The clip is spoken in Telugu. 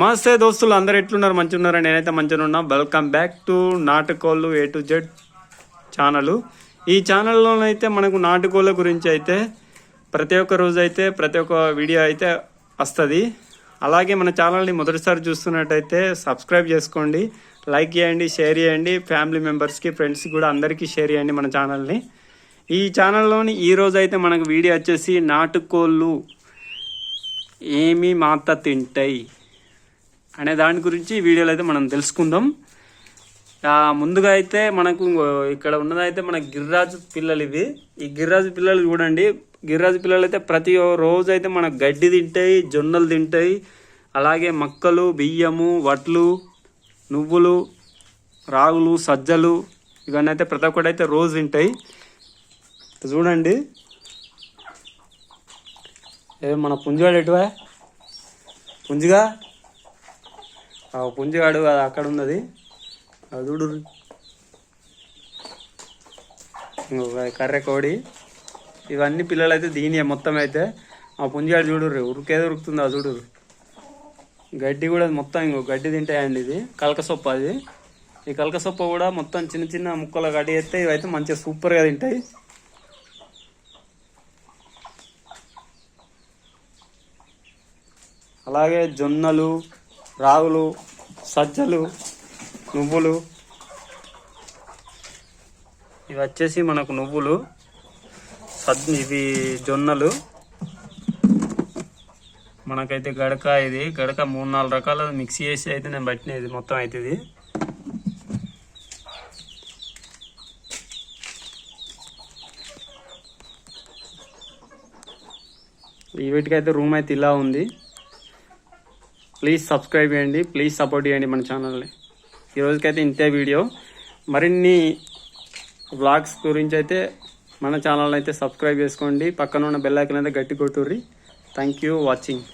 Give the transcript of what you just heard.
నమస్తే దోస్తులు అందరు ఎట్లున్నారు? మంచిగా ఉన్నారా నేనైతే మంచిగా ఉన్నా వెల్కమ్ బ్యాక్ టు నాటుకోళ్ళు ఏ టు జెడ్ ఛానల్ ఈ ఛానల్లోనైతే మనకు నాటుకోళ్ళ గురించి అయితే ప్రతి ఒక్క రోజు అయితే ప్రతి ఒక్క వీడియో అయితే వస్తుంది. అలాగే మన ఛానల్ని మొదటిసారి చూస్తున్నట్టయితే సబ్స్క్రైబ్ చేసుకోండి లైక్ చేయండి షేర్ చేయండి ఫ్యామిలీ మెంబర్స్కి ఫ్రెండ్స్కి కూడా అందరికీ షేర్ చేయండి మన ఛానల్ని ఈ ఛానల్లోని ఈ రోజు అయితే మనకు వీడియో వచ్చేసి నాటుకోళ్ళు ఏమి మాత తింటాయి. అనే దాని గురించి ఈ వీడియోలో అయితే మనం తెలుసుకుందాం. ముందుగా అయితే మనకు ఇక్కడ ఉన్నదైతే మన గిరిరాజు పిల్లలు ఇవి ఈ గిరిరాజు పిల్లలు చూడండి. గిరిరాజు పిల్లలు అయితే ప్రతి రోజు అయితే మనకు గడ్డి తింటాయి జొన్నలు తింటాయి. అలాగే మక్కలు బియ్యము వడ్లు నువ్వులు రాగులు సజ్జలు ఇవన్నీ అయితే ప్రతి ఒక్కటి అయితే రోజు తింటాయి. చూడండి. ఏ మన పుంజిగాడు ఎటువా? పుంజిగా? పుంజిగాడు అది అక్కడ ఉన్నది. అది చూడు. ఇంకో కర్రె కోడి. ఇవన్నీ పిల్లలు అయితే దీనియే మొత్తం అయితే. ఆ పుంజిగాడు చూడుర్రి ఉరికేదో ఉరుకుతుందో అది చూడు. గడ్డి కూడా మొత్తం ఇంకో గడ్డి తింటాయండి ఇది. కలకసొప్ప అది. ఈ కలకసొప్ప కూడా మొత్తం చిన్న చిన్న ముక్కలు గడ్డి వేస్తే ఇవైతే మంచిగా సూపర్గా తింటాయి. అలాగే జొన్నలు రాగులు సజ్జలు నువ్వులు. ఇవి వచ్చేసి మనకు నువ్వులు సద్ ఇవి జొన్నలు. మనకైతే గడక ఇది గడక మూడు నాలుగు రకాల మిక్సీ చేసి అయితే నేను పట్టిన ఇది మొత్తం అయితే ఇది. ఈ వీటికైతే రూమ్ అయితే ఇలా ఉంది. ప్లీజ్ సబ్స్క్రైబ్ చేయండి ప్లీజ్ సపోర్ట్ చేయండి మన ఛానల్ని. ఈ రోజుకైతే ఇంతే వీడియో. మరిన్ని వ్లాగ్స్ గురించి అయితే మన ఛానల్ అయితే సబ్స్క్రైబ్ చేసుకోండి. పక్కన ఉన్న బెల్ ఐకన్ అయితే గట్టి కొట్టుర్రి. Thank you watching